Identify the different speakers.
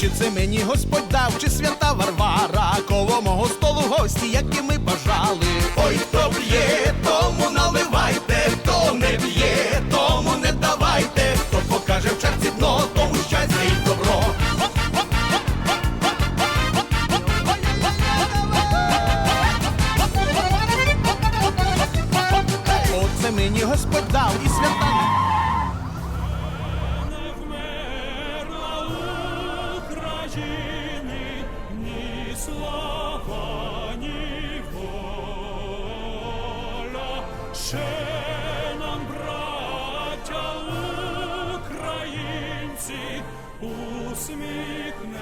Speaker 1: Чи це мені Господь дав, чи свята Варвара, коло мого столу гості, як і ми Дав і свята.
Speaker 2: Не вмерла ні слава, ні. Ще нам, браття українці, усміхнеться